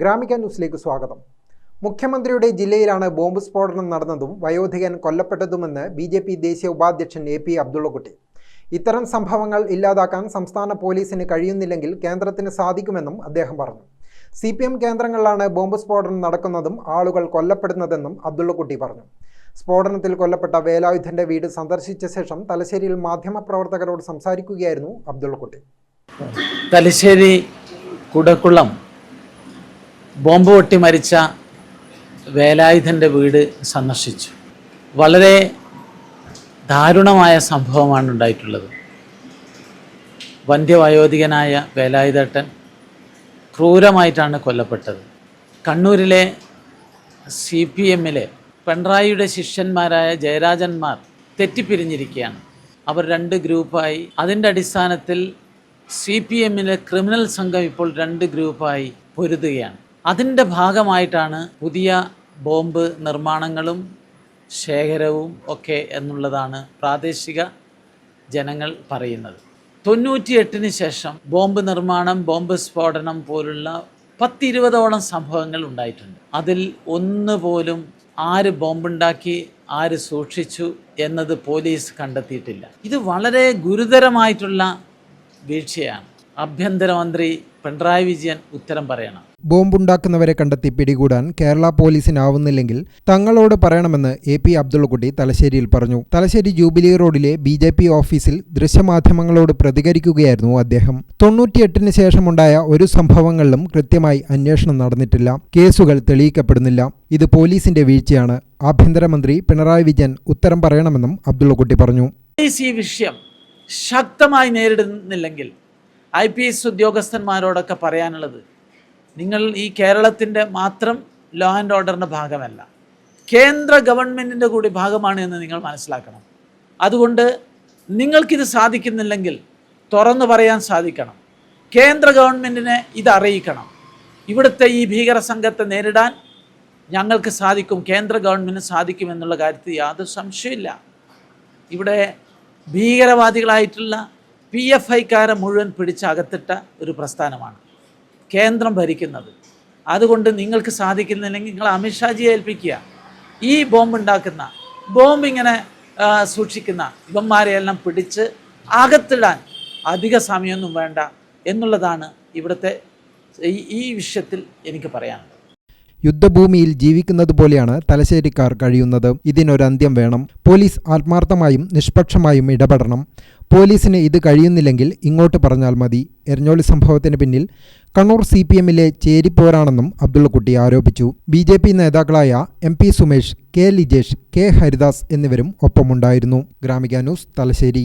ഗ്രാമിക ന്യൂസിലേക്ക് സ്വാഗതം. മുഖ്യമന്ത്രിയുടെ ജില്ലയിലാണ് ബോംബ് സ്ഫോടനം നടന്നതും വയോധികൻ കൊല്ലപ്പെട്ടതുമെന്ന് ബി ജെ പി ദേശീയ ഉപാധ്യക്ഷൻ എ പി അബ്ദുള്ളക്കുട്ടി. ഇത്തരം സംഭവങ്ങൾ ഇല്ലാതാക്കാൻ സംസ്ഥാന പോലീസിന് കഴിയുന്നില്ലെങ്കിൽ കേന്ദ്രത്തിന് സാധിക്കുമെന്നും അദ്ദേഹം പറഞ്ഞു. സി പി എം കേന്ദ്രങ്ങളിലാണ് ബോംബ് സ്ഫോടനം നടക്കുന്നതും ആളുകൾ കൊല്ലപ്പെടുന്നതെന്നും അബ്ദുള്ളക്കുട്ടി പറഞ്ഞു. സ്ഫോടനത്തിൽ കൊല്ലപ്പെട്ട വേലായുധന്റെ വീട് സന്ദർശിച്ച ശേഷം തലശ്ശേരിയിൽ മാധ്യമപ്രവർത്തകരോട് സംസാരിക്കുകയായിരുന്നു അബ്ദുള്ളക്കുട്ടി. തലശ്ശേരി കുടക്കുളം ബോംബ് പൊട്ടി മരിച്ച വേലായുധന്റെ വീട് സന്ദർശിച്ചു. വളരെ ദാരുണമായ സംഭവമാണ് ഉണ്ടായിട്ടുള്ളത്. വന്ധ്യവയോധികനായ വേലായുധേട്ടൻ ക്രൂരമായിട്ടാണ് കൊല്ലപ്പെട്ടത്. കണ്ണൂരിലെ സി പി എമ്മിലെ പിണറായിയുടെ ശിഷ്യന്മാരായ ജയരാജന്മാർ തെറ്റിപ്പിരിഞ്ഞിരിക്കുകയാണ്. അവർ രണ്ട് ഗ്രൂപ്പായി. അതിന്റെ അടിസ്ഥാനത്തിൽ സി പി എമ്മിലെ ക്രിമിനൽ സംഘം ഇപ്പോൾ രണ്ട് ഗ്രൂപ്പായി പൊരുതുകയാണ്. അതിന്റെ ഭാഗമായിട്ടാണ് പുതിയ ബോംബ് നിർമ്മാണങ്ങളും ശേഖരവും ഒക്കെ എന്നുള്ളതാണ് പ്രാദേശിക ജനങ്ങൾ പറയുന്നത്. തൊണ്ണൂറ്റിയെട്ടിന് ശേഷം ബോംബ് നിർമ്മാണം ബോംബ് സ്ഫോടനം പോലുള്ള പത്തിരുപതോളം സംഭവങ്ങൾ ഉണ്ടായിട്ടുണ്ട്. അതിൽ ഒന്ന് പോലും ആര് ബോംബുണ്ടാക്കി ആര് സൂക്ഷിച്ചു എന്നത് പോലീസ് കണ്ടെത്തിയിട്ടില്ല. ഇത് വളരെ ഗുരുതരമായിട്ടുള്ള വീഴ്ചയാണ്. ആഭ്യന്തരമന്ത്രി പിണറായി വിജയൻ ഉത്തരം പറയണം. ബോംബുണ്ടാക്കുന്നവരെ കണ്ടെത്തി പിടികൂടാൻ കേരള പോലീസിനാവുന്നില്ലെങ്കിൽ തങ്ങളോട് പറയണമെന്ന് എ പി അബ്ദുള്ളക്കുട്ടി തലശ്ശേരിയിൽ പറഞ്ഞു. തലശ്ശേരി ജൂബിലി റോഡിലെ ബി ജെ പി ഓഫീസിൽ ദൃശ്യമാധ്യമങ്ങളോട് പ്രതികരിക്കുകയായിരുന്നു അദ്ദേഹം. തൊണ്ണൂറ്റിയെട്ടിന് ശേഷമുണ്ടായ ഒരു സംഭവങ്ങളിലും കൃത്യമായി അന്വേഷണം നടന്നിട്ടില്ല. കേസുകൾ തെളിയിക്കപ്പെടുന്നില്ല. ഇത് പോലീസിന്റെ വീഴ്ചയാണ്. ആഭ്യന്തരമന്ത്രി പിണറായി വിജയൻ ഉത്തരം പറയണമെന്നും അബ്ദുള്ളക്കുട്ടി പറഞ്ഞു. പോലീസ് ഈ വിഷയം ശക്തമായി നേരിടുന്നില്ലെങ്കിൽ ഐ പി എസ് ഉദ്യോഗസ്ഥന്മാരോടൊക്കെ പറയാനുള്ളത് നിങ്ങൾ ഈ കേരളത്തിന്റെ മാത്രം ലോ ആൻഡ് ഓർഡറിന്റെ ഭാഗമല്ല കേന്ദ്ര ഗവൺമെന്റിന്റെ കൂടി ഭാഗമാണ് എന്ന് നിങ്ങൾ മനസ്സിലാക്കണം. അതുകൊണ്ട് നിങ്ങൾക്കിത് സാധിക്കുന്നില്ലെങ്കിൽ തുറന്നു പറയാൻ സാധിക്കണം. കേന്ദ്ര ഗവൺമെന്റിനെ ഇത് അറിയിക്കണം. ഇവിടുത്തെ ഈ ഭീകര സംഘത്തെ നേരിടാൻ ഞങ്ങൾക്ക് സാധിക്കും കേന്ദ്ര ഗവൺമെന്റിന് സാധിക്കും എന്നുള്ള കാര്യത്തിൽ യാതൊരു സംശയമില്ല ഇവിടെ ഭീകരവാദികളായിട്ടുള്ള പി എഫ് ഐക്കാരെ മുഴുവൻ പിടിച്ച് അകത്തിട്ട ഒരു പ്രസ്ഥാനമാണ്. കേന്ദ്രം ഭരിക്കുന്നത്. അതുകൊണ്ട് നിങ്ങൾക്ക് സാധിക്കുന്നില്ലെങ്കിൽ നിങ്ങൾ അമിത്ഷാജിയെ ഏൽപ്പിക്കുക. ഈ ബോംബ് ഉണ്ടാക്കുന്ന ബോംബ് ഇങ്ങനെ ആ, സൂക്ഷിക്കുന്ന ഇവന്മാരെയെല്ലാം പിടിച്ച് അകത്തിടാൻ അധിക സമയമൊന്നും വേണ്ട എന്നുള്ളതാണ് ഇവിടുത്തെ ഈ വിഷയത്തിൽ എനിക്ക് പറയാനുള്ളത്. യുദ്ധഭൂമിയിൽ ജീവിക്കുന്നത് പോലെയാണ് തലശ്ശേരിക്കാർ കഴിയുന്നത്. ഇതിനൊരന്ത്യം വേണം. പോലീസ് ആത്മാർത്ഥമായും നിഷ്പക്ഷമായും ഇടപെടണം. പോലീസിന് ഇത് കഴിയുന്നില്ലെങ്കിൽ ഇങ്ങോട്ട് പറഞ്ഞാൽ മതി. എരഞ്ഞോളി സംഭവത്തിന് പിന്നിൽ കണ്ണൂർ സി പി എമ്മിലെ ചേരിപ്പോരാണെന്നും അബ്ദുള്ളക്കുട്ടി ആരോപിച്ചു. ബി ജെ പി നേതാക്കളായ M P Sumesh K Lijesh K Haridas എന്നിവരും ഒപ്പമുണ്ടായിരുന്നു. ഗ്രാമിക ന്യൂസ് തലശ്ശേരി.